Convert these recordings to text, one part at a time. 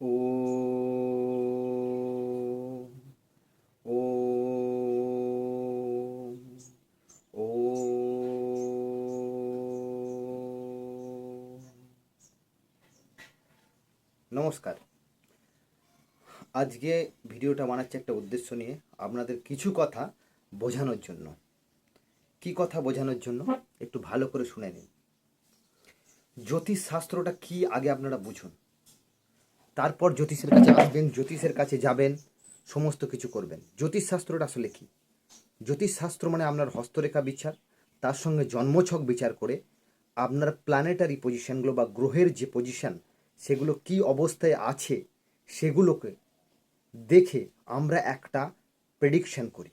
ও ও ও, নমস্কার। আজকে ভিডিওটা বানাচ্ছে একটা উদ্দেশ্য নিয়ে আপনাদের কিছু কথা বোঝানোর জন্য। কি কথা বোঝানোর জন্য? একটু ভালো করে শুনে নিন। জ্যোতিষ শাস্ত্রটা কি? আগে আপনারা বুঝুন। তারপর জ্যোতিষের কাছে আসবেন, জ্যোতিষের কাছে যাবেন, সমস্ত কিছু করবেন। জ্যোতিষশাস্ত্রটা আসলে কি? জ্যোতিষশাস্ত্র মানে আপনার হস্তরেখা বিচার, তার সঙ্গে জন্মছক বিচার করে আপনার প্ল্যানেটারি পজিশনগুলো বা গ্রহের যে পজিশন সেগুলো কি অবস্থায় আছে, সেগুলোকে দেখে আমরা একটা প্রেডিকশন করি।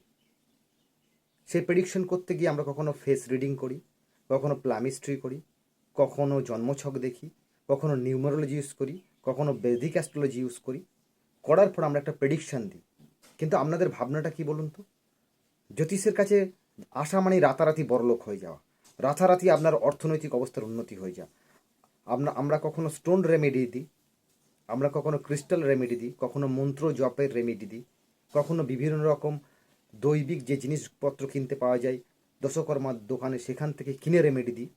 সেই প্রেডিকশন করতে গিয়ে আমরা কখনো ফেস রিডিং করি, কখনো প্লামিস্ট্রি করি, কখনো জন্মছক দেখি, কখনো নিউমারোলজি ইউজ করি কখনো বেদিক অ্যাস্ট্রোলজি ইউজ করি, করার পর আমরা একটা প্রেডিকশান দিই। কিন্তু আপনাদের ভাবনাটা কি বলুন তো? জ্যোতিষের কাছে আসা মানে রাতারাতি বড়লোক হয়ে যাওয়া। রাতারাতি আপনার অর্থনৈতিক অবস্থার উন্নতি হয়ে যাওয়া। আমরা আমরা কখনো স্টোন রেমেডি দিই, আমরা কখনো ক্রিস্টাল রেমেডি দিই, কখনো মন্ত্র জপের রেমেডি দিই, কখনো বিভিন্ন রকম দৈবিক যে জিনিসপত্র কিনতে পাওয়া যায়, দশকর্মার দোকানে সেখান থেকে কিনে রেমেডি দিই।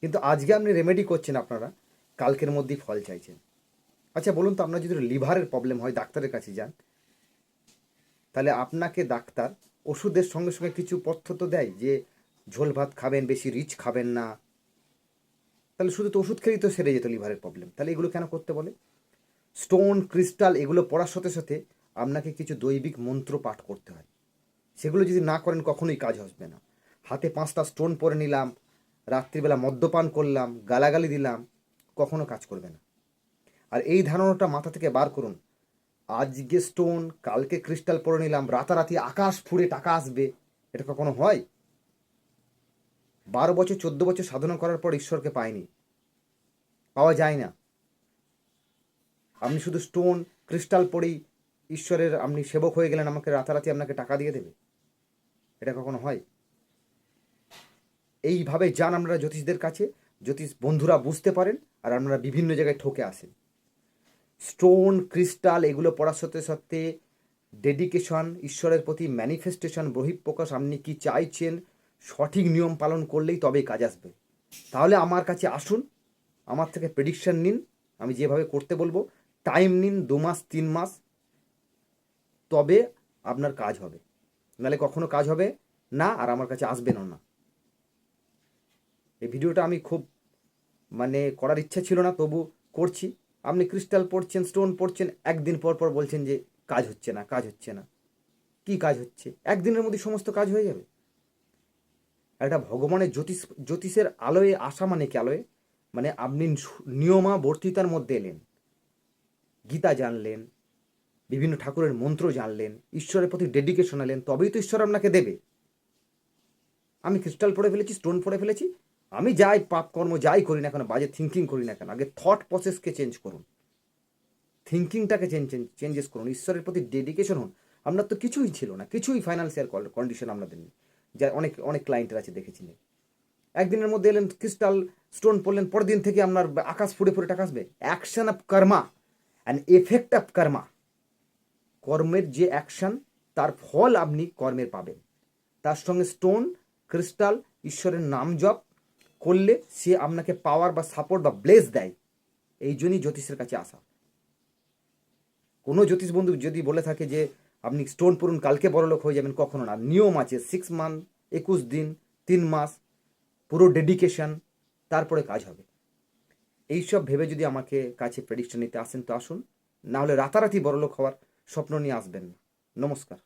কিন্তু আজকে আপনি রেমেডি করছেন আপনারা, কালকের মধ্যেই ফল চাইছেন। আচ্ছা বলুন তো, আপনার যদি লিভারের প্রবলেম হয় ডাক্তারের কাছে যান, তাহলে আপনাকে ডাক্তার ওষুধের সঙ্গে সঙ্গে কিছু পথ্য তো দেয় যে ঝোল ভাত খাবেন, বেশি রিচ খাবেন না। তাহলে শুধু তো ওষুধ খেলেই তো সেরে যেত লিভারের প্রবলেম তাহলে এগুলো কেন করতে বলে? স্টোন ক্রিস্টাল এগুলো পড়ার সাথে সাথে আপনাকে কিছু দৈবিক মন্ত্র পাঠ করতে হয়। সেগুলো যদি না করেন, কখনোই কাজ আসবে না। হাতে পাঁচটা স্টোন পরে নিলাম, রাত্রিবেলা মদ্যপান করলাম, গালাগালি দিলাম, কখনো কাজ করবে না। আর এই ধারণাটা মাথা থেকে বার করুন। আজকে স্টোন কালকে ক্রিস্টাল পরে নিলাম, রাতারাতি আকাশ ফুড়ে টাকা আসবে। এটা কখনো হয়? বারো বছর, চোদ্দ বছর সাধনা করার পর ঈশ্বরকে পায়নি পাওয়া যায় না। আপনি শুধু স্টোন ক্রিস্টাল পরেই ঈশ্বরের আপনি সেবক হয়ে গেলেন, আমাকে রাতারাতি আপনাকে টাকা দিয়ে দেবে। এটা কখনো হয়? এইভাবে যান আমরা জ্যোতিষদের কাছে। জ্যোতিষ বন্ধুরা বুঝতে পারেন আর আপনারা বিভিন্ন জায়গায় ঠকে আসেন। স্টোন, ক্রিস্টাল এগুলো পড়ার সাথে সাথে ডেডিকেশন, ঈশ্বরের প্রতি ম্যানিফেস্টেশন, বহিঃপ্রকাশ, আপনি কি চাইছেন? সঠিক নিয়ম পালন করলেই তবেই কাজ আসবে। তাহলে আমার কাছে আসুন, আমার থেকে প্রেডিকশান নিন, আমি যেভাবে করতে বলব টাইম নিন, দু মাস, তিন মাস, তবে আপনার কাজ হবে। নাহলে কখনো কাজ হবে না, আর আমার কাছে আসবেনও না। এই ভিডিওটা আমি খুব মানে করার ইচ্ছা ছিল না, তবু করছি। আপনি ক্রিস্টাল পড়ছেন স্টোন পড়ছেন, একদিন পর পর বলছেন যে কাজ হচ্ছে না, কাজ হচ্ছে না। কি কাজ হচ্ছে? একদিনের মধ্যে সমস্ত কাজ হয়ে যাবে। একটা ভগবানের জ্যোতিষ, জ্যোতিষের আলোয় আসা মানে কি আলোয়? মানে আপনি নিয়মাবর্তিতার মধ্যে এলেন। গীতা জানলেন, বিভিন্ন ঠাকুরের মন্ত্র জানলেন, ঈশ্বরের প্রতি ডেডিকেশন এলেন, তবেই তো ঈশ্বর আপনাকে দেবে। আমি ক্রিস্টাল পড়ে ফেলেছি স্টোন পড়ে ফেলেছি আমি যাই পাপ কর্ম যাই করি না কেন, বাজে থিঙ্কিং করি না কেন, আগে থট প্রসেসকে চেঞ্জ করুন। থিঙ্কিংটাকে চেঞ্জ চেঞ্জেস করুন। ঈশ্বরের প্রতি ডেডিকেশন হন। আপনার তো কিছুই ছিল না, কিছুই ফাইন্যান্সিয়াল কন্ডিশন আপনাদের নেই যা অনেক অনেক ক্লায়েন্টের আছে, দেখেছি একদিনের মধ্যে এলেন ক্রিস্টাল স্টোন পড়লেন, পরের দিন থেকে আপনার আকাশ ফুড়ে ফুড়ে টাকা আসবে। Action of karma and effect of karma কর্মের যে অ্যাকশন তার ফল আপনি কর্মের পাবেন। তার সঙ্গে স্টোন ক্রিস্টাল ঈশ্বরের নাম জপ করলে সে আপনাকে পাওয়ার বা সাপোর্ট বা ব্লেস দেয়। এই জন্যই জ্যোতিষের কাছে আসা। কোনো জ্যোতিষ বন্ধু যদি বলে থাকে যে, আপনি স্টোন পড়ুন কালকে বড়লোক হয়ে যাবেন, কখনো না। নিয়ম আছে সিক্স মান্থ একুশ দিন, তিন মাস, পুরো ডেডিকেশন তারপরে কাজ হবে। এইসব ভেবে যদি আমাকে কাছে প্রেডিকশন নিতে আসেন, তো আসুন। না হলে রাতারাতি বড়লোক হওয়ার স্বপ্ন নিয়ে আসবেন না। নমস্কার।